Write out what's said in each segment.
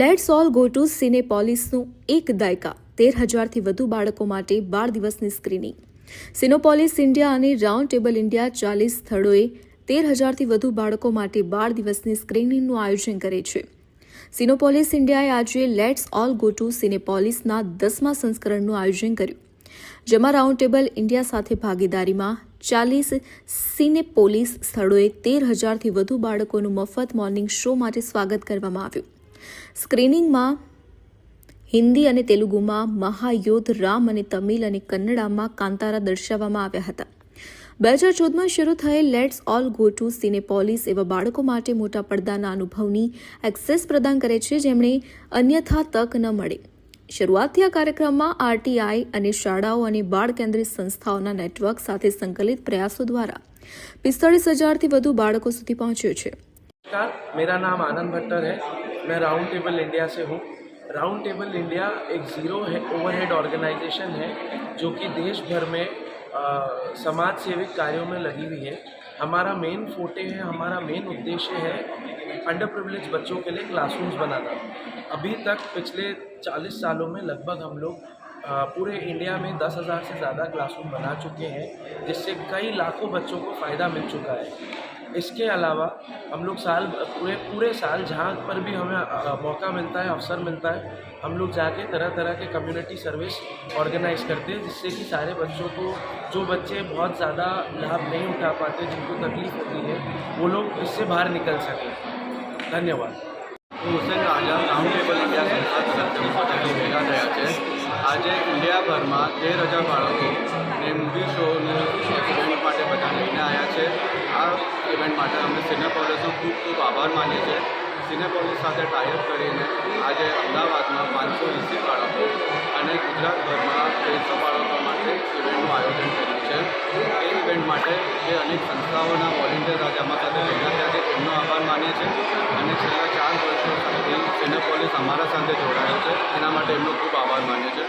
Let's all go to સિનેપોલિસનું એક દાયકા તેર હજારથી વધુ બાળકો માટે બાર દિવસની સ્ક્રીનિંગ સિનોપોલિસ ઇન્ડિયા અને રાઉન્ડ ટેબલ ઇન્ડિયા ચાલીસ સ્થળોએ તેર હજારથી વધુ બાળકો માટે બાર દિવસની સ્ક્રીનિંગનું આયોજન કરે છે. સિનોપોલિસ ઇન્ડિયાએ આજે લેટ્સ ઓલ ગો ટુ સિનેપોલિસના દસમા સંસ્કરણનું આયોજન કર્યું. જેમાં રાઉન્ડ ટેબલ ઇન્ડિયા સાથે ભાગીદારીમાં ચાલીસ સિનેપોલિસ સ્થળોએ તેર હજારથી વધુ બાળકોનું મફત મોર્નિંગ શો માટે સ્વાગત કરવામાં આવ્યું. સ્ક્રીનિંગમાં હિન્દી અને તેલુગુમાં મહાયોધ રામ અને તમિલ અને કન્નડામાં કાંતારા દર્શાવવામાં આવ્યા હતા. બે હજાર ચૌદમાં શરૂ થયેલ let's all go to Cinepolis એવા બાળકો માટે મોટા પડદાના અનુભવની એક્સેસ પ્રદાન કરે છે જેમણે અન્યથા તક ન મળે. શરૂઆતથી આ કાર્યક્રમમાં આરટીઆઈ અને શાળાઓ અને બાળ કેન્દ્રિત સંસ્થાઓના નેટવર્ક સાથે સંકલિત પ્રયાસો દ્વારા પિસ્તાળીસ હજારથી વધુ બાળકો સુધી પહોંચ્યો છે. મેરા નામ આનંદ ભટ્ટર હૈ. मैं राउंड टेबल इंडिया से हूँ। राउंड टेबल इंडिया एक ज़ीरो है ओवरहेड ऑर्गेनाइजेशन है, जो कि देश भर में समाज सेविक कार्यों में लगी हुई है। हमारा मेन फोटे है, हमारा मेन उद्देश्य है अंडर प्रिवलेज बच्चों के लिए क्लासरूम्स बनाना। अभी तक पिछले 40 सालों में लगभग हम लोग पूरे इंडिया में दस हज़ार से ज़्यादा क्लासरूम बना चुके हैं, जिससे कई लाखों बच्चों को फ़ायदा मिल चुका है। इसके अलावा हम लोग साल, पूरे पूरे साल जहाँ पर भी हमें मौका मिलता है, अवसर मिलता है, हम लोग जाके तरह तरह के कम्युनिटी सर्विस ऑर्गेनाइज करते हैं, जिससे कि सारे बच्चों को, जो बच्चे बहुत ज़्यादा लाभ नहीं उठा पाते, जिनको तकलीफ़ होती है, वो लोग इससे बाहर निकल सकें। धन्यवाद। राजा टेबल इंडिया આજે ઇન્ડિયાભરમાં તેર હજાર બાળકો ને મૂવી શોની ઇવેન્ટ માટે બધા લઈને આવ્યા છે. આ ઇવેન્ટ માટે અમે સિનેપોલિસનો ખૂબ ખૂબ આભાર માનીએ છીએ. સિનેપોલિસ સાથે ટાઈઅપ કરીને આજે અમદાવાદમાં પાંચસો એંસી બાળકો અને ગુજરાતભરમાં ત્રેસો બાળકો માટે ઇવેન્ટનું આયોજન છે એ ઇવેન્ટ માટે જે અનેક સંસ્થાઓના વોલેન્ટિયર આજે અમારા સાથે ભેગા થયા છે એમનો આભાર માનીએ છીએ. અને છેલ્લા ચાર વર્ષો સુધી સિનેપોલિસ અમારા સાથે જોડાયો છે. એના માટે એમનો ખૂબ આભાર માનીએ છીએ.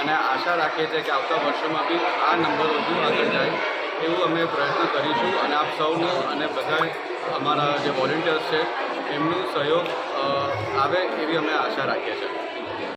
અને આશા રાખીએ છીએ કે આવતા વર્ષોમાં બી આ નંબર વધુ આગળ જાય એવું અમે પ્રયત્ન કરીશું. અને આપ સૌનો અને બધા અમારા જે વોલેન્ટિયર્સ છે, એમનું સહયોગ આવે એવી અમે આશા રાખીએ છીએ.